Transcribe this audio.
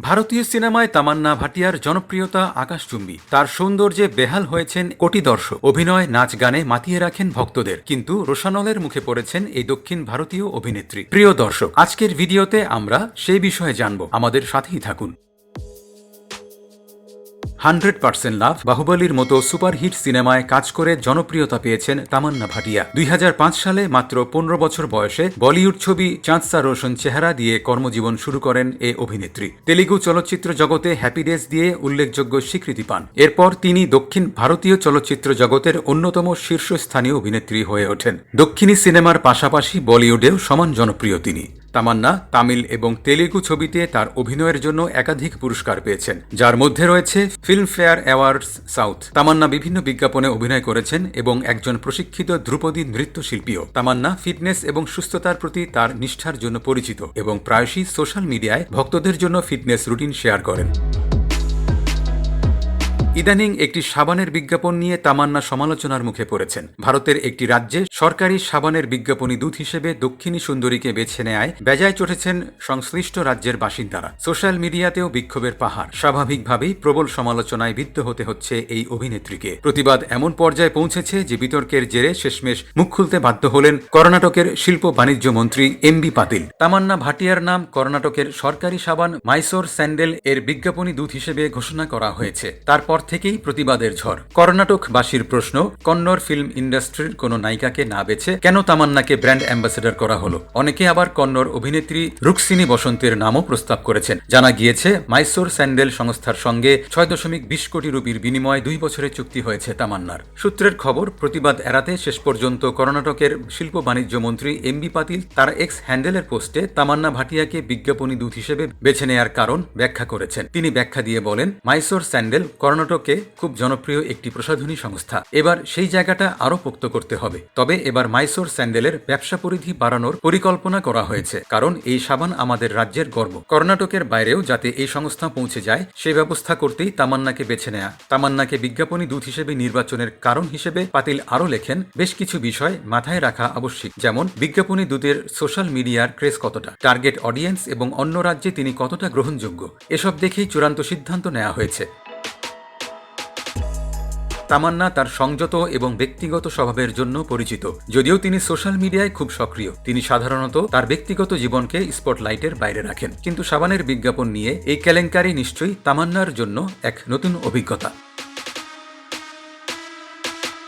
ভারতীয় সিনেমায় তামান্না ভাটিয়ার জনপ্রিয়তা আকাশচুম্বী। তার সৌন্দর্যে বেহাল হয়েছেন কোটি দর্শক। অভিনয়, নাচ, গানে মাতিয়ে রাখেন ভক্তদের। কিন্তু রোশানলের মুখে পড়েছেন এই দক্ষিণ ভারতীয় অভিনেত্রী। প্রিয় দর্শক, আজকের ভিডিওতে আমরা সেই বিষয়ে জানব। আমাদের সাথেই থাকুন। হান্ড্রেড পার্সেন্ট লাভ বাহুবলীর মতো সুপারহিট সিনেমায় কাজ করে জনপ্রিয়তা পেয়েছেন তামান্না ভাটিয়া। দুই হাজার পাঁচ সালে মাত্র পনেরো বছর বয়সে বলিউড ছবি চাঁদসা রোশন চেহারা দিয়ে কর্মজীবন শুরু করেন এ অভিনেত্রী। তেলেগু চলচ্চিত্র জগতে হ্যাপি ডেজ দিয়ে উল্লেখযোগ্য স্বীকৃতি পান। এরপর তিনি দক্ষিণ ভারতীয় চলচ্চিত্র জগতের অন্যতম শীর্ষস্থানীয় অভিনেত্রী হয়ে ওঠেন। দক্ষিণী সিনেমার পাশাপাশি বলিউডেও সমান জনপ্রিয় তিনি। তামান্না তামিল এবং তেলেগু ছবিতে তার অভিনয়ের জন্য একাধিক পুরস্কার পেয়েছেন, যার মধ্যে রয়েছে ফিল্মফেয়ার অ্যাওয়ার্ডস সাউথ। তামান্না বিভিন্ন বিজ্ঞাপনে অভিনয় করেছেন এবং একজন প্রশিক্ষিত ধ্রুপদী নৃত্যশিল্পীও। তামান্না ফিটনেস এবং সুস্থতার প্রতি তার নিষ্ঠার জন্য পরিচিত এবং প্রায়শই সোশ্যাল মিডিয়ায় ভক্তদের জন্য ফিটনেস রুটিন শেয়ার করেন। ইদানিং একটি সাবানের বিজ্ঞাপন নিয়ে তামান্না সমালোচনার মুখে পড়েছেন। ভারতের একটি রাজ্যে সরকারি সাবানের বিজ্ঞাপনী দূত হিসেবে দক্ষিণী সুন্দরীকে বেছে নেয় বেজায় চটেছেন সংশ্লিষ্ট রাজ্যের বাসিন্দারা। সোশ্যাল মিডিয়াতেও বিক্ষোভের পাহাড়। স্বাভাবিকভাবেই প্রবল সমালোচনায় বিদ্ধ হতে হচ্ছে এই অভিনেত্রীকে। প্রতিবাদ এমন পর্যায়ে পৌঁছেছে যে বিতর্কের জেরে শেষমেশ মুখ খুলতে বাধ্য হলেন কর্ণাটকের শিল্প বাণিজ্য মন্ত্রী এম বি পাতিল। তামান্না ভাটিয়ার নাম কর্ণাটকের সরকারি সাবান মাইসোর স্যান্ডেল এর বিজ্ঞাপনী দূত হিসেবে ঘোষণা করা হয়েছে। তারপর থেকেই প্রতিবাদের ঝড়। কর্ণাটকবাসীর প্রশ্ন, কন্নড় ফিল্ম ইন্ডাস্ট্রির কোনো নায়িকাকে না বেছে কেন তামান্নাকে ব্র্যান্ড অ্যাম্বাসেডর করা হলো? অনেকে আবার কন্নড় অভিনেত্রী রুক্সিনী বসন্তের নামও প্রস্তাব করেছেন। জানা গিয়েছে, মাইসোর স্যান্ডেল সংস্থার সঙ্গে ছয় দশমিক বিশ কোটি রুপির বিনিময়ে দুই বছরের চুক্তি হয়েছে তামান্নার। সূত্রের খবর, প্রতিবাদ এড়াতে শেষ পর্যন্ত কর্ণাটকের শিল্প বাণিজ্য মন্ত্রী এম বি পাতিল তার এক্স হ্যান্ডেলের পোস্টে তামান্না ভাটিয়াকে বিজ্ঞাপনী দূত হিসেবে বেছে নেয়ার কারণ ব্যাখ্যা করেছেন। তিনি ব্যাখ্যা দিয়ে বলেন, মাইসোর স্যান্ডেল কর্ণাটকে খুব জনপ্রিয় একটি প্রসাধনী সংস্থা। এবার সেই জায়গাটা আরও পোক্ত করতে হবে। তবে এবার মাইসোর স্যান্ডেলের ব্যবসা পরিধি বাড়ানোর পরিকল্পনা করা হয়েছে। কারণ এই সাবান আমাদের রাজ্যের গর্ব। কর্ণাটকের বাইরেও যাতে এই সংস্থা পৌঁছে যায়, সে ব্যবস্থা করতেই তামান্নাকে বেছে নেয়া। তামান্নাকে বিজ্ঞাপনী দূত হিসেবে নির্বাচনের কারণ হিসেবে পাতিল আরও লেখেন, বেশ কিছু বিষয় মাথায় রাখা আবশ্যিক। যেমন, বিজ্ঞাপনী দূতের সোশ্যাল মিডিয়ার ক্রেজ কতটা? টার্গেট অডিয়েন্স এবং অন্য রাজ্যে তিনি কতটা গ্রহণযোগ্য? এসব দেখেই চূড়ান্ত সিদ্ধান্ত নেওয়া হয়েছে। তামান্না তার সংযত এবং ব্যক্তিগত স্বভাবের জন্য পরিচিত। যদিও তিনি সোশ্যাল মিডিয়ায় খুব সক্রিয়, তিনি সাধারণত তার ব্যক্তিগত জীবনকে স্পটলাইটের বাইরে রাখেন। কিন্তু সাবানের বিজ্ঞাপন নিয়ে এই কেলেঙ্কারি নিশ্চয়ই তামান্নার জন্য এক নতুন অভিজ্ঞতা।